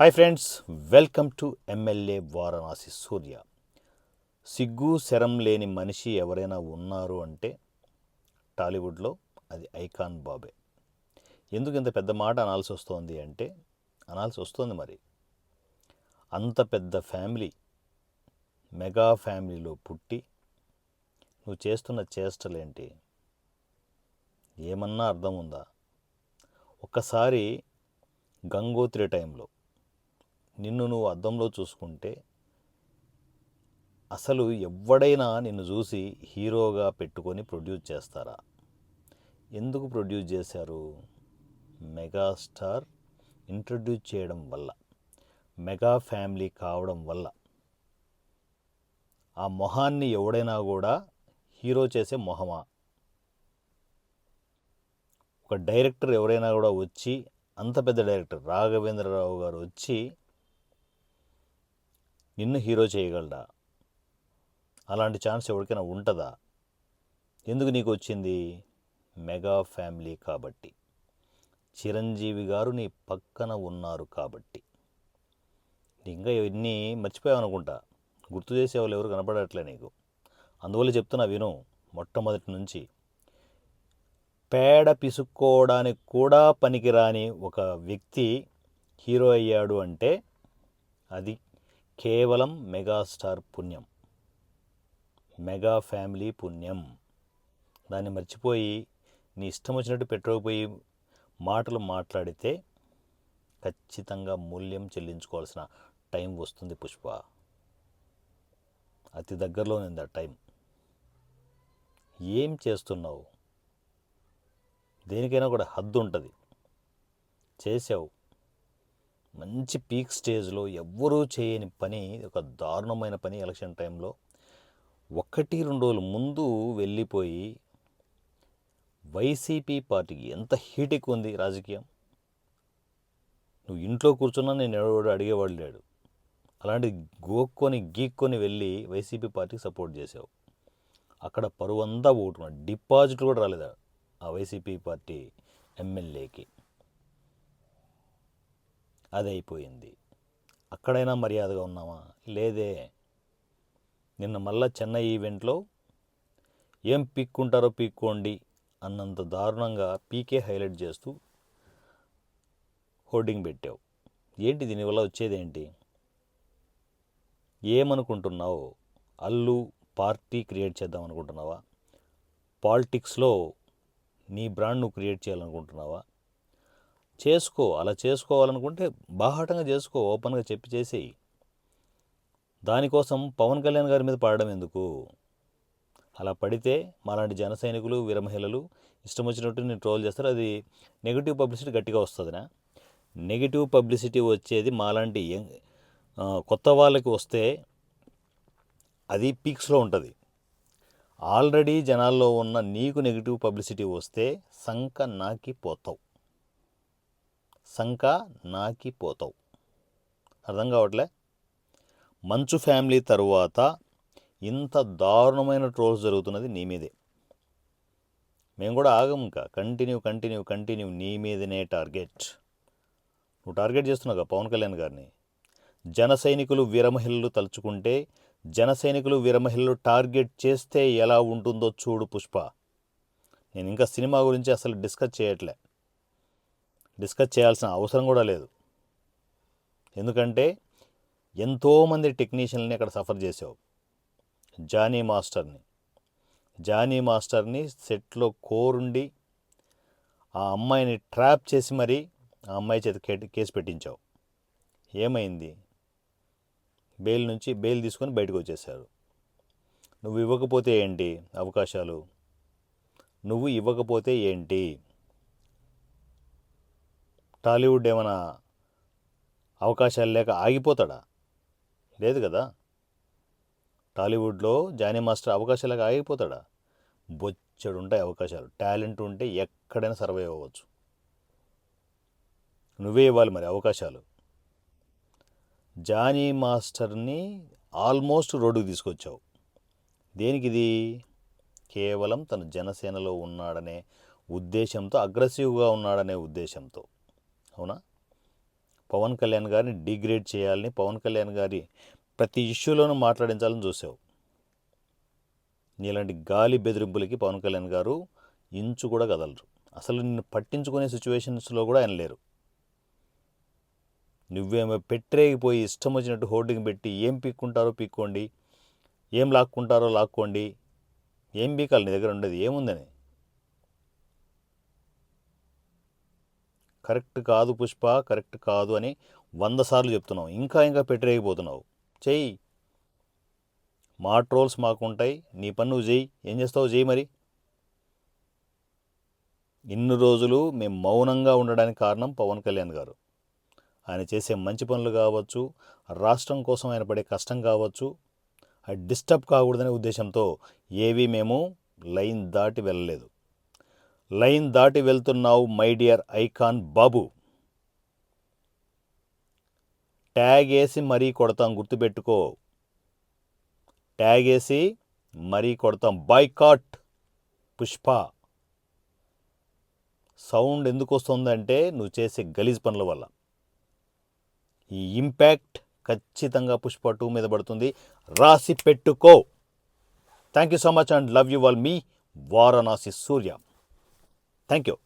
Hi friends welcome to MLA Varanasi Surya సిగ్గు శరం లేని మనిషి ఎవరైనా ఉన్నారు అంటే టాలీవుడ్లో అది ఐకాన్ బాబే. ఎందుకు ఇంత పెద్ద మాట అనాల్సి వస్తోంది అంటే అనాల్సి వస్తుంది మరి. అంత పెద్ద ఫ్యామిలీ మెగా ఫ్యామిలీలో పుట్టి నువ్వు చేస్తున్న చేష్టలేంటి? ఏమన్నా అర్థం ఉందా? ఒక్కసారి గంగోత్రి టైంలో నిన్ను నువ్వు అద్దంలో చూసుకుంటే అసలు ఎవడైనా నిన్ను చూసి హీరోగా పెట్టుకొని ప్రొడ్యూస్ చేస్తారా? ఎందుకు ప్రొడ్యూస్ చేశారు? మెగాస్టార్ ఇంట్రడ్యూస్ చేయడం వల్ల మెగా ఫ్యామిలీ కావడం వల్ల. ఆ మొహాన్ని ఎవడైనా కూడా హీరో చేసే మొహమా? ఒక డైరెక్టర్ ఎవరైనా కూడా వచ్చి అంత పెద్ద డైరెక్టర్ రాఘవేంద్రరావు గారు వచ్చి నిన్ను హీరో చేయగలడా? అలాంటి ఛాన్స్ ఎవరికైనా ఉంటుందా? ఎందుకు నీకు వచ్చింది? మెగా ఫ్యామిలీ కాబట్టి. చిరంజీవి గారు నీ పక్కన ఉన్నారు కాబట్టి. ఇంకా ఇవన్నీ మర్చిపోయావు అనుకుంటా గుర్తు చేసేవాళ్ళు ఎవరు కనపడట్లే నీకు. అందువల్ల చెప్తున్నా విను మొట్టమొదటి నుంచి. పేడ పిసుక్కోవడానికి కూడా పనికిరాని ఒక వ్యక్తి హీరో అయ్యాడు అంటే అది కేవలం మెగాస్టార్ పుణ్యం. మెగా ఫ్యామిలీ పుణ్యం. దాన్ని మర్చిపోయి నీ ఇష్టం వచ్చినట్టు పెట్రోపోయి మాటలు మాట్లాడితే ఖచ్చితంగా మూల్యం చెల్లించుకోవాల్సిన టైం వస్తుంది పుష్ప. అతి దగ్గరలో ఉంది ఆ టైం. ఏం చేస్తున్నావు? దేనికైనా కూడా హద్దు ఉంటుంది. చేసావు మంచి పీక్ స్టేజ్లో ఎవ్వరూ చేయని పని ఒక దారుణమైన పని ఎలక్షన్ టైంలో. ఒకటి రెండు రోజుల ముందు వెళ్ళిపోయి వైసీపీ పార్టీకి ఎంత హీట్ ఎక్కువ ఉంది రాజకీయం? నువ్వు ఇంట్లో కూర్చున్నా నేను ఎవడు అడిగేవాడు లేడు. అలాంటి గోక్కొని గీక్కొని వెళ్ళి వైసీపీ పార్టీకి సపోర్ట్ చేసావు. అక్కడ పరువంతా పోగొట్టుకున్నాడు డిపాజిట్ కూడా రాలేదా ఆ వైసీపీ పార్టీ ఎమ్మెల్యేకి? అది అయిపోయింది అక్కడైనా మర్యాదగా ఉన్నామా లేదే. నిన్న మళ్ళా చెన్నై ఈవెంట్లో ఏం పీక్కుంటారో పీక్కోండి అన్నంత దారుణంగా పీకే హైలైట్ చేస్తూ హోర్డింగ్ పెట్టావు. ఏంటి దీనివల్ల వచ్చేదేంటి? ఏమనుకుంటున్నావు? అల్లు పార్టీ క్రియేట్ చేద్దాం అనుకుంటున్నావా పాలిటిక్స్లో నీ బ్రాండ్ నువ్వు క్రియేట్ చేయాలనుకుంటున్నావా? చేసుకో అలా చేసుకోవాలనుకుంటే బాహాటంగా చేసుకో ఓపెన్గా చెప్పి చేసేయి. దానికోసం పవన్ కళ్యాణ్ గారి మీద పడడం ఎందుకు? అలా పడితే మాలాంటి జన సైనికులు వీరమహిళలు ఇష్టం వచ్చినట్టు నేను ట్రోల్ చేస్తారు. అది నెగిటివ్ పబ్లిసిటీ గట్టిగా వస్తుందినా? నెగిటివ్ పబ్లిసిటీ వచ్చేది మాలాంటి కొత్త వాళ్ళకి వస్తే అది పీక్స్లో ఉంటుంది. ఆల్రెడీ జనాల్లో ఉన్న నీకు నెగిటివ్ పబ్లిసిటీ వస్తే సంక నాకి పోతావు సంక నాకి పోతావు అర్థం కావట్లే? మంచు ఫ్యామిలీ తరువాత ఇంత దారుణమైన ట్రోల్స్ జరుగుతున్నది నీ మీదే. మేము కూడా ఆగం ఇంకా. కంటిన్యూ కంటిన్యూ కంటిన్యూ నీ మీదనే టార్గెట్. నువ్వు టార్గెట్ చేస్తున్నావు పవన్ కళ్యాణ్ గారిని. జన సైనికులు వీరమహిళలు తలుచుకుంటే జన సైనికులు వీరమహిళలు టార్గెట్ చేస్తే ఎలా ఉంటుందో చూడు పుష్ప. నేను ఇంకా సినిమా గురించి అసలు డిస్కస్ చేయట్లే. డిస్కస్ చేయాల్సిన అవసరం కూడా లేదు. ఎందుకంటే ఎంతోమంది టెక్నీషియన్ని అక్కడ సఫర్ చేసావు. జానీ మాస్టర్ని. జానీ మాస్టర్ని సెట్లో కోరుండి ఆ అమ్మాయిని ట్రాప్ చేసి మరీ ఆ అమ్మాయి చేత కే- కేసు పెట్టించావు. ఏమైంది? బెయిల్ నుంచి బెయిల్ తీసుకొని బయటకు వచ్చేసారు నువ్వు ఇవ్వకపోతే ఏంటి అవకాశాలు? నువ్వు ఇవ్వకపోతే ఏంటి? టాలీవుడ్ ఏమైనా అవకాశాలు లేక ఆగిపోతాడా? లేదు కదా. టాలీవుడ్లో జానీ మాస్టర్ అవకాశాలు లేక ఆగిపోతాడా? బొచ్చడు ఉంటాయి అవకాశాలు. టాలెంట్ ఉంటే ఎక్కడైనా సర్వైవ్ అవ్వచ్చు. నువ్వే ఇవ్వాలి మరి అవకాశాలు. జానీ మాస్టర్ని ఆల్మోస్ట్ రోడ్డుకు తీసుకొచ్చావు. దేనికి ఇది? కేవలం తను జనసేనలో ఉన్నాడనే ఉద్దేశంతో అగ్రెసివ్గా ఉన్నాడనే ఉద్దేశంతో. అవునా? పవన్ కళ్యాణ్ గారిని డిగ్రేడ్ చేయాలని పవన్ కళ్యాణ్ గారి ప్రతి ఇష్యూలోనూ మాట్లాడించాలని చూసావు. నీలాంటి గాలి బెదిరింపులకి పవన్ కళ్యాణ్ గారు ఇంచు కూడా కదలరు. అసలు నిన్ను పట్టించుకునే సిచ్యువేషన్స్లో కూడా ఆయన లేరు. నువ్వేమో పెట్టరేగిపోయి ఇష్టం వచ్చినట్టు హోర్డింగ్ పెట్టి ఏం పీక్కుంటారో పీక్కోండి ఏం లాక్కుంటారో లాక్కోండి ఏం పీకాలి నీ దగ్గర ఉండేది? ఏముందని? కరెక్ట్ కాదు పుష్ప కరెక్ట్ కాదు అని వంద సార్లు చెప్తున్నావు. ఇంకా ఇంకా పెట్టిరేగిపోతున్నావు. చెయ్యి. మా ట్రోల్స్ మాకుంటాయి. నీ పని నువ్వు చెయ్యి. ఏం చేస్తావు? చెయ్యి మరి. ఇన్ని రోజులు మేము మౌనంగా ఉండడానికి కారణం పవన్ కళ్యాణ్ గారు. ఆయన చేసే మంచి పనులు కావచ్చు రాష్ట్రం కోసం ఆయన పడే కష్టం కావచ్చు అది డిస్టర్బ్ కాకూడదనే ఉద్దేశంతో ఏవి మేము లైన్ దాటి వెళ్ళలేదు. లైన్ దాటి వెళ్తున్నావు మై డియర్ ఐకాన్ బాబు. ట్యాగ్ వేసి మరీ కొడతాం గుర్తుపెట్టుకో. ట్యాగ్ వేసి మరీ కొడతాం. బాయ్కాట్! పుష్ప! సౌండ్ ఎందుకు వస్తుందంటే నువ్వు చేసే గలీజ్ పనుల వల్ల. ఈ ఇంపాక్ట్ ఖచ్చితంగా పుష్ప టూ మీద పడుతుంది. రాసి పెట్టుకో! Thank you so much and love you wall మీ వారణాసి సూర్య. Thank you